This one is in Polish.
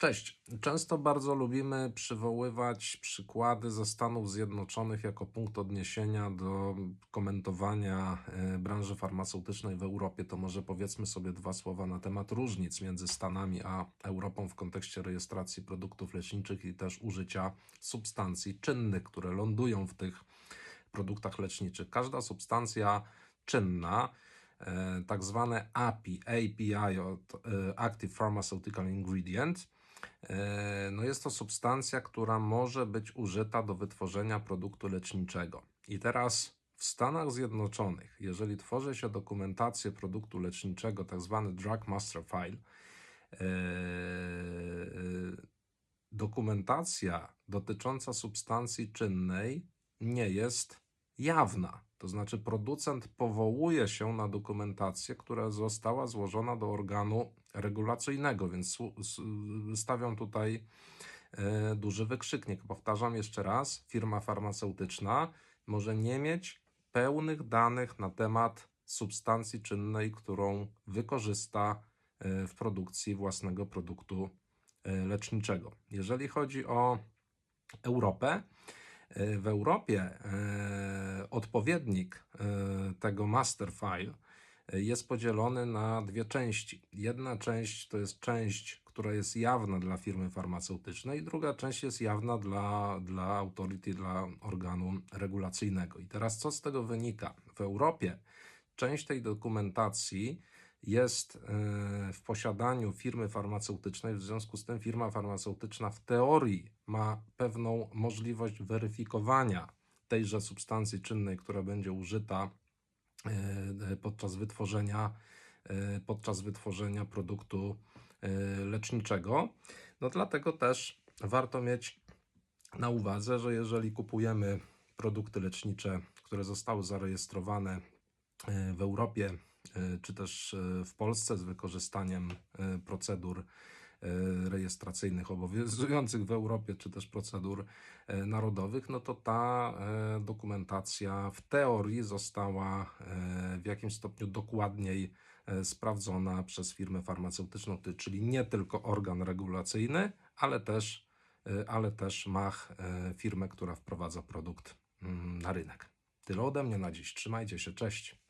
Cześć. Często bardzo lubimy przywoływać przykłady ze Stanów Zjednoczonych jako punkt odniesienia do komentowania e, branży farmaceutycznej w Europie. To może powiedzmy sobie dwa słowa na temat różnic między Stanami a Europą w kontekście rejestracji produktów leczniczych i też użycia substancji czynnych, które lądują w tych produktach leczniczych. Każda substancja czynna, e, tak zwane API, API, od, e, Active Pharmaceutical Ingredient, no jest to substancja, która może być użyta do wytworzenia produktu leczniczego. I teraz w Stanach Zjednoczonych, jeżeli tworzy się dokumentację produktu leczniczego, tak zwany Drug Master File, e, dokumentacja dotycząca substancji czynnej nie jest jawna. To znaczy, producent powołuje się na dokumentację, która została złożona do organu regulacyjnego, więc stawiam tutaj e, duży wykrzyknik. Powtarzam jeszcze raz: firma farmaceutyczna może nie mieć pełnych danych na temat substancji czynnej, którą wykorzysta e, w produkcji własnego produktu e, leczniczego. Jeżeli chodzi o Europę, w Europie odpowiednik e, tego master file e, jest podzielony na dwie części. Jedna część to jest część, która jest jawna dla firmy farmaceutycznej, druga część jest jawna dla, dla authority, dla organu regulacyjnego. I teraz co z tego wynika? W Europie część tej dokumentacji jest e, w posiadaniu firmy farmaceutycznej, w związku z tym firma farmaceutyczna w teorii ma pewną możliwość weryfikowania tejże substancji czynnej, która będzie użyta e, podczas wytworzenia, e, podczas wytworzenia produktu e, leczniczego. No dlatego też warto mieć na uwadze, że jeżeli kupujemy produkty lecznicze, które zostały zarejestrowane e, w Europie e, czy też e, w Polsce z wykorzystaniem e, procedur e, rejestracyjnych obowiązujących w Europie, czy też procedur e, narodowych, no to ta e, dokumentacja w teorii została e, w jakimś stopniu dokładniej e, sprawdzona przez firmę farmaceutyczną, ty- czyli nie tylko organ regulacyjny, ale też, e, ale też mach e, firmę, która wprowadza produkt mm, na rynek. Tyle ode mnie na dziś. Trzymajcie się, cześć.